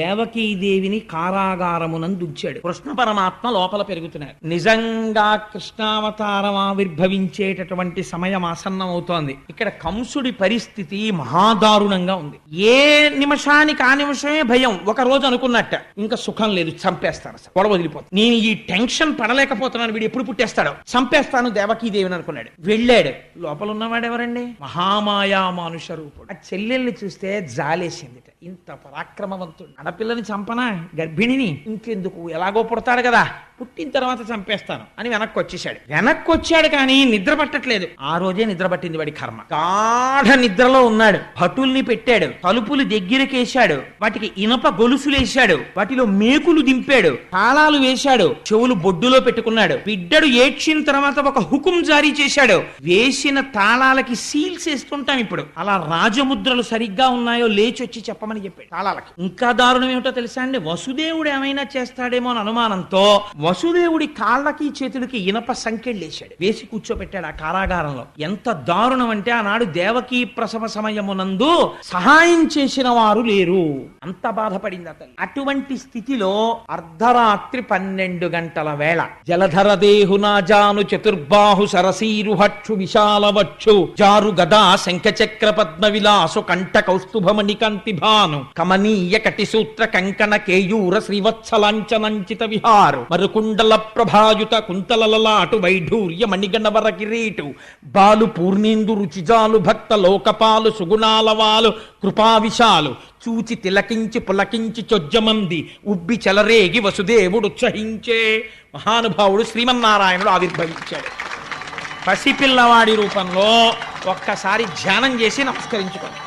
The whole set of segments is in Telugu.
దేవకీదేవిని కారాగారమునందుంచాడు కృష్ణ పరమాత్మ లోపల పెరుగుతున్నారు నిజంగా కృష్ణావతారం ఆవిర్భవించేటటువంటి సమయం ఆసన్నమవుతోంది. ఇక్కడ కంసుడి పరిస్థితి మహాదారుణంగా ఉంది. ఏ నిమిషానికి ఆ నిమిషమే భయం. ఒక రోజు అనుకున్నట్ట. ఇంకా సుఖం లేదు చంపేస్తాను సార్. గొడవ వదిలిపోతుంది. నేను ఈ టెన్షన్ పడలేకపోతున్నాను వీడు ఎప్పుడు పుట్టేస్తాడో. చంపేస్తాను దేవకీదేవిని అనుకున్నాడు. వెళ్ళాడు. లోపల ఉన్నవాడు ఎవరండి? మహామాయా మానుష రూపుడు. ఆ చెల్లెల్ని చూస్తే జాలేసింది ఇంత పరాక్రమవంతుడు. ఆడపిల్లని చంపనా? గర్భిణిని? ఇంకెందుకు? ఎలాగో పుడతాడు కదా. పుట్టిన తర్వాత చంపేస్తాను అని వెనక్కి వచ్చేసాడు వెనక్కి వచ్చాడు కానీ నిద్ర పట్టట్లేదు. ఆ రోజే నిద్ర పట్టింది వాడి కర్మ. గాఢ నిద్రలో ఉన్నాడు. భటుల్ని పెట్టాడు. తలుపులు దగ్గరకేశాడు. వాటికి ఇనప గొలుసులేశాడు. వాటిలో మేకులు దింపాడు. తాళాలు వేశాడు. చెవులు బొడ్డులో పెట్టుకున్నాడు. బిడ్డడు ఏడ్చిన తర్వాత ఒక హుకుం జారీ చేశాడు. వేసిన తాళాలకి సీల్స్ వేస్తుంటాం ఇప్పుడు. అలా రాజముద్రలు సరిగ్గా ఉన్నాయో లేచి వచ్చి చెప్పమని చెప్పాడు. తాళాలకి. ఇంకా దారుణం ఏమిటో తెలుసా అండి? వసుదేవుడు ఏమైనా చేస్తాడేమో అని అనుమానంతో వసుదేవుడి కాళ్ళకి చేతులకి ఇనప సంఖ్యలు వేశాడు. వేసి కూర్చోబెట్టాడు ఆ కారాగారంలో. ఎంత దారుణం అంటే ఆనాడు దేవకీ ప్రసవ సమయమునందు సహాయం చేసిన వారు లేరు. అంత బాధపడింది అతను. అటువంటి స్థితిలో అర్ధరాత్రి పన్నెండు గంటల వేళ జలధర దేహునాజాను చతుర్బాహు సరసీరుహక్షు విశాలవచ్చు జారు గదా శంఖచక్ర పద్మ విలాసు కంఠ కౌస్తుభమణి కాంతి భాను కమనీయ కటిసూత్ర కంకణ కేయూర శ్రీవత్సలాంచనంచిత విహారు మరుకు కుండల ప్రభాయుత కుంతలలలాటు వైఢూర్య మణిగణవర కిరీటు బాలు పూర్ణేందు రుచిజాలు భక్త లోకపాలు సుగుణాలవాలు కృపావిశాలు చూచి తిలకించి పులకించి చొజ్జమంది ఉబ్బి చెలరేగి వసుదేవుడు ఉత్సహించే మహానుభావుడు శ్రీమన్నారాయణుడు ఆవిర్భవించాడు. పసిపిల్లవాడి రూపంలో ఒక్కసారి ధ్యానం చేసి నమస్కరించుకోండి.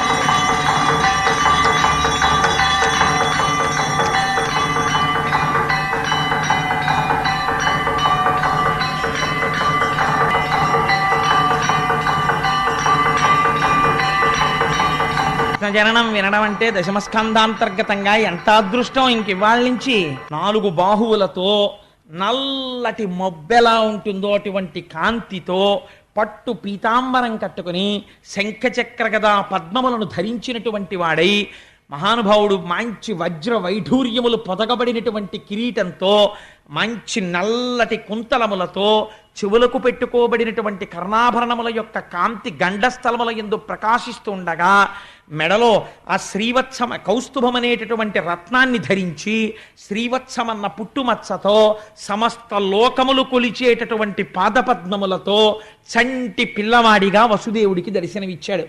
జననం వినడం అంటే దశమస్కంధాంతర్గతంగా ఎంత అదృష్టం? ఇంక ఇవాళ నుంచి నాలుగు బాహువులతో నల్లటి మొబ్బెలా ఉంటుందో అటువంటి కాంతితో పట్టు పీతాంబరం కట్టుకుని శంఖచక్ర గదా పద్మములను ధరించినటువంటి వాడై మహానుభావుడు మంచి వజ్ర వైఢూర్యములు పొదగబడినటువంటి కిరీటంతో మంచి నల్లటి కుంతలములతో చెవులకు పెట్టుకోబడినటువంటి కర్ణాభరణముల యొక్క కాంతి గండస్థలముల ఎందు ప్రకాశిస్తూ ఉండగా మెడలో ఆ శ్రీవత్సమ కౌస్తుభం అనేటటువంటి రత్నాన్ని ధరించి శ్రీవత్సమన్న పుట్టుమచ్చతో సమస్త లోకములు కొలిచేటటువంటి పాదపద్మములతో చంటి పిల్లవాడిగా వసుదేవుడికి దర్శనమిచ్చాడు.